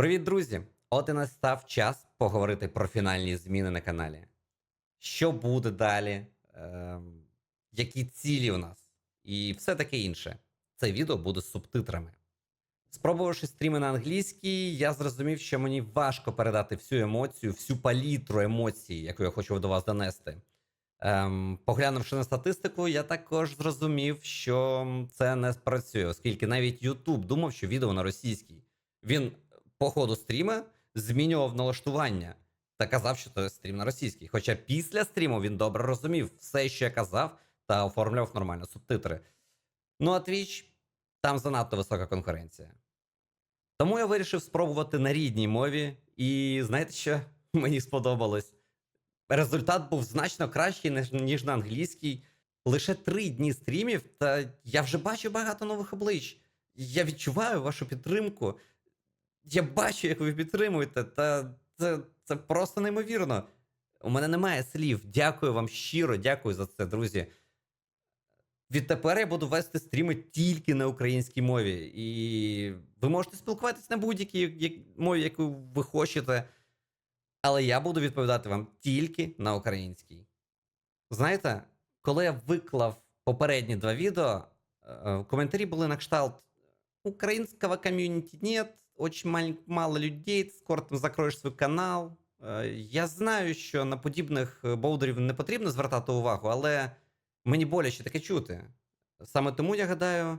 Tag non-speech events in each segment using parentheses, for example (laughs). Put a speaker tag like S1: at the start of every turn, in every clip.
S1: Привіт, друзі! От і настав час поговорити про фінальні зміни на каналі. Що буде далі? Ем, які цілі у нас? І все таке інше. Це відео буде з субтитрами. Спробувавши стріми на англійській, я зрозумів, що мені важко передати всю емоцію, всю палітру емоцій, яку я хочу до вас донести. Ем, поглянувши на статистику, я також зрозумів, що це не спрацює, оскільки навіть YouTube думав, що відео на російській. Він по ходу стріма змінював налаштування та казав, що це стрім на російській. Хоча після стріму він добре розумів все, що я казав, та оформлював нормально субтитри. Ну а Twitch, там занадто висока конкуренція. Тому я вирішив спробувати на рідній мові, і знаєте що? (laughs) Мені сподобалось. Результат був значно кращий, ніж, на англійській. Лише три дні стрімів, та я вже бачу багато нових облич. Я відчуваю вашу підтримку. Я бачу, як ви підтримуєте, та це, це просто неймовірно. У мене немає слів. Дякую вам щиро, дякую за це, друзі. Відтепер я буду вести стріми тільки на українській мові. І ви можете спілкуватись на будь-якій мові, яку ви хочете. Але я буду відповідати вам тільки на українській. Знаєте, коли я виклав попередні два відео, е, коментарі були на кшталт Украинского комьюнити нет, очень маль- мало людей, скоро там закроєш свій канал. Е, Я знаю, що на подібних е, боудерів не потрібно звертати увагу, але мені боляче таке чути. Саме тому я гадаю,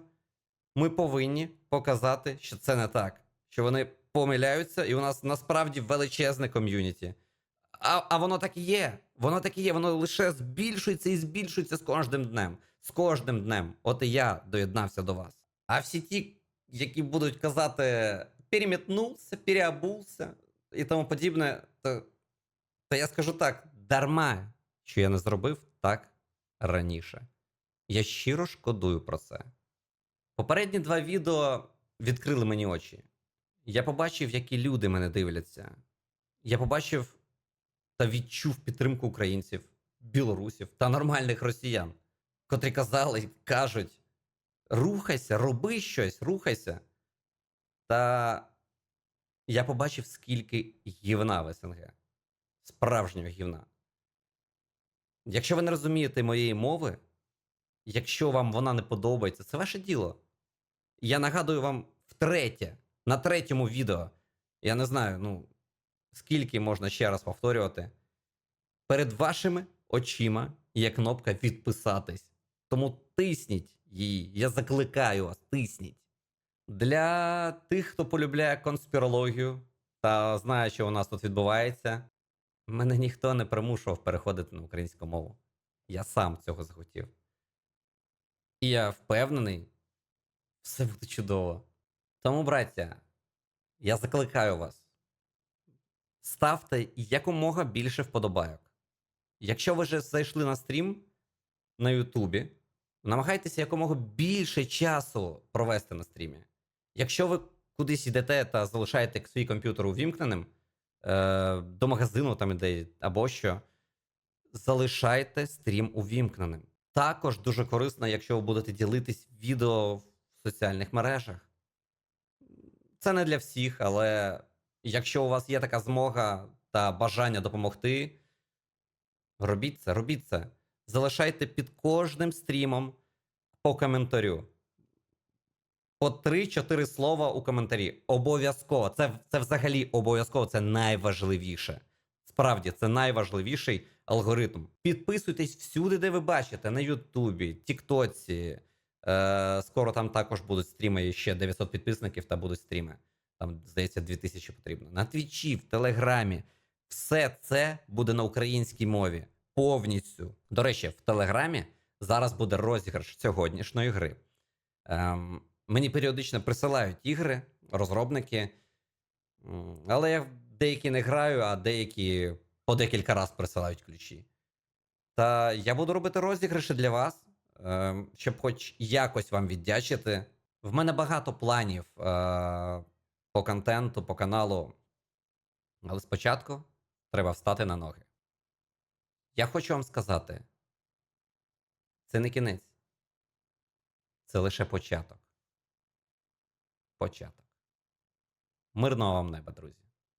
S1: ми повинні показати, що це не так, що вони помиляються, і у нас насправді величезне ком'юніті. А, а воно так і є. Воно так і є, воно лише збільшується і збільшується з кожним днем. З кожним днем. От і я доєднався до вас. А всі ті, які будуть казати переметнувся, переобувся і тому подібне, то, то я скажу так: дарма, що я не зробив так раніше. Я щиро шкодую про це. Попередні два відео відкрили мені очі. Я побачив, які люди мене дивляться. Я побачив та відчув підтримку українців, білорусів та нормальних росіян, котрі казали, кажуть: рухайся, роби щось, рухайся. Та я побачив, скільки гівна в СНГ. Справжнього гівна. Якщо ви не розумієте моєї мови, якщо вам вона не подобається, це ваше діло. Я нагадую вам втретє, на третьому відео. Я не знаю, ну, скільки можна ще раз повторювати. Перед вашими очима є кнопка відписатись. Тому тисніть її. Я закликаю вас, тисніть. Для тих, хто полюбляє конспірологію та знає, що у нас тут відбувається, мене ніхто не примушував переходити на українську мову. Я сам цього захотів. І я впевнений, все буде чудово. Тому, браття, я закликаю вас. Ставте якомога більше вподобайок. Якщо ви вже зайшли на стрім на Ютубі, намагайтеся якомога більше часу провести на стрімі. Якщо ви кудись йдете та залишаєте свій комп'ютер увімкненим е, до магазину там іде або що, залишайте стрім увімкненим. Також дуже корисно, якщо ви будете ділитись відео в соціальних мережах. Це не для всіх, але якщо у вас є така змога та бажання допомогти, робіть це, робіть це. Залишайте під кожним стрімом по коментарю. По 3-4 слова у коментарі. Обов'язково. Це, це взагалі обов'язково, це найважливіше. Справді, це найважливіший алгоритм. Підписуйтесь всюди, де ви бачите, на Ютубі, Тіктоці. Е, скоро там також будуть стріми, ще 900 підписників та будуть стріми. Там, здається, 2000 потрібно. На Твічі, в Телеграмі. Все це буде на українській мові. Повністю. До речі, в Телеграмі зараз буде розіграш сьогоднішньої гри. Ем, мені періодично присилають ігри, розробники. Але я деякі не граю, а деякі по декілька разів присилають ключі. Та я буду робити розіграші для вас, ем, щоб хоч якось вам віддячити. В мене багато планів е, по контенту, по каналу. Але спочатку треба встати на ноги. Я хочу вам сказати: це не кінець. Це лише початок. Початок. Мирного вам неба, друзі.